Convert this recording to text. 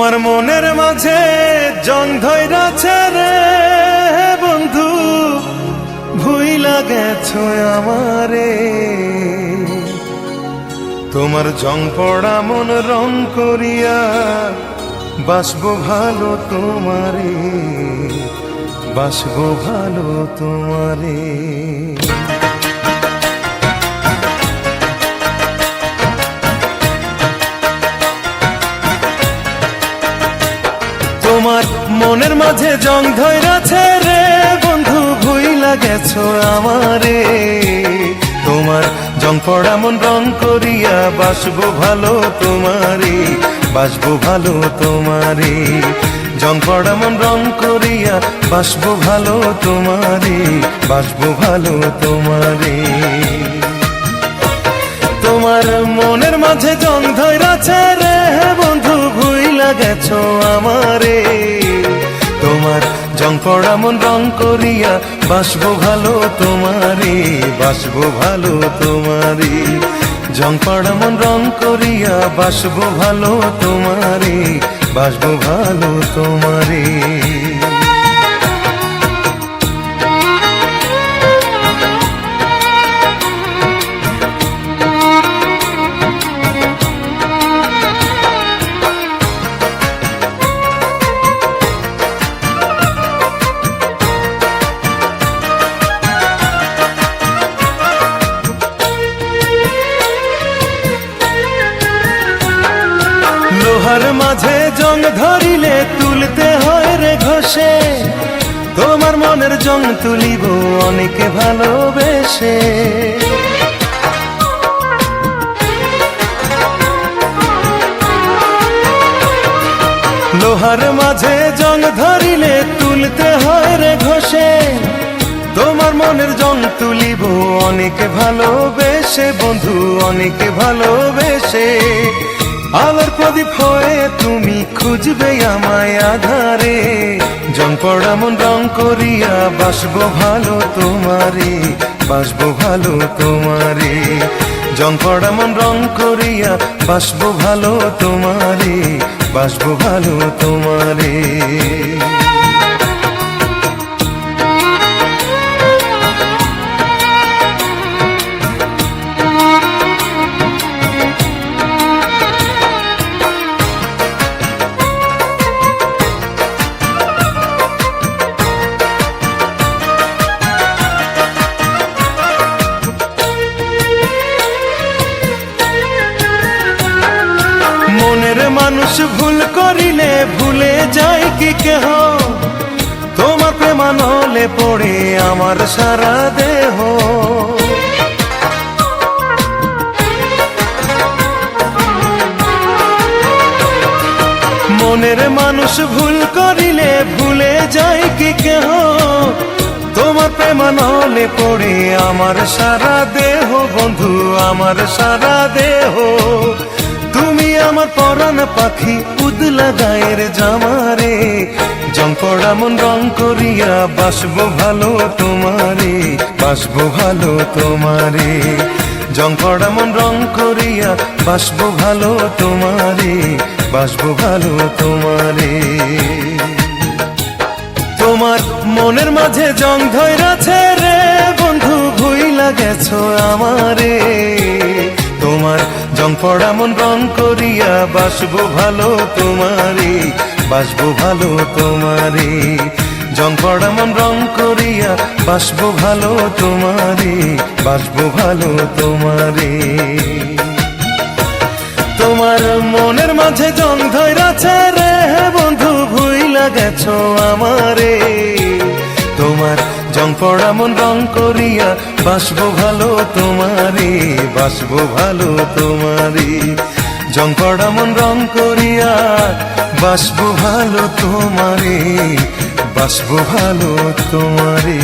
তোমার মনের মাঝে জং ধৈরাছে রে বন্ধু, ভুইলা গেছো আমারে। তোমার জং পড়া মন রং করিয়া বাসবো ভালো তোমারে, বাসবো ভালো তোমারে। তোমার মনের মাঝে জং ধৈরাছে রে, বন্ধু ভুইলা গেছো আমারে। তোমার জং পড়া মন রং করিয়া বাসবো ভালো তোমারে, বাসবো ভালো তোমারে। জং পড়া মন রং করিয়া বাসবো ভালো তোমারে, বাসবো ভালো তোমারে। তোমার মনের মাঝে জং ধৈরাছে রে ভুইলা গেছো আমারে। তোমার জং পড়া মন রং করিয়া বাসবো ভালো তোমারে, বাসবো ভালো তোমারে। জং পড়া মন রং করিয়া বাসবো ভালো তোমারে, বাসবো ভালো তোমারে। লোহার মাঝে জং ধরিলে তুলতে হয় রে ঘষে। তোমার মনের জং তুলিব অনেকে ভালোবেসে। লোহার মাঝে জং ধরিলে তুলতে হয় রে ঘষে। তোমার মনের জং তুলিব অনেকে ভালোবেসে। বন্ধু, অনেকে ভালোবেসে। আলোর প্রদীপ হয়ে তুমি খুঁজবে আমায় আধারে। জং পড়া মন রং করিয়া বাসবো ভালো তোমারে, বাসবো ভালো তোমারে। জং পড়া মন রং করিয়া বাসবো ভালো তোমারে, বাসবো ভালো তোমারে। মানুষ ভুল করিলে ভুলে যায় কি কেহ? তোমার প্রেমানলে পড়ে আমার সারা দেহ। মনের মানুষ ভুল করিলে ভুলে যায় কি কেহ? তোমার প্রেমানলে পড়ে আমার সারা দেহ। বন্ধু, আমার সারা দেহ। আমার পরাণ পাখি উদলা গায়ের জামারে। জং পড়া মন রং করিয়া বাসবো ভালো তোমারে, বাসবো ভালো তোমারে। জং পড়া মন রং করিয়া বাসবো ভালো তোমারে, বাসবো ভালো তোমারে। তোমার মনের মাঝে জং ধৈরাছে রে, বন্ধু ভুইলা গেছো আমারে। পড়া মন রং করিয়া বাসবো ভালো তোমারে, বাসবো ভালো তোমারে। জং পড়া মন রং করিয়া বাসবো ভালো তোমারে, বাসবো ভালো তোমারে। তোমার মনের মাঝে জং ধৈরাছে রে, বন্ধু ভুইলা গেছো আমারে। তোমার জং পড়া মন রং করিয়া, বাসবো ভালো তোমারে বাসবো ভালো তোমারে জং পড়া মন রং করিয়া, বাসবো ভালো তোমারে বাসবো ভালো তোমারে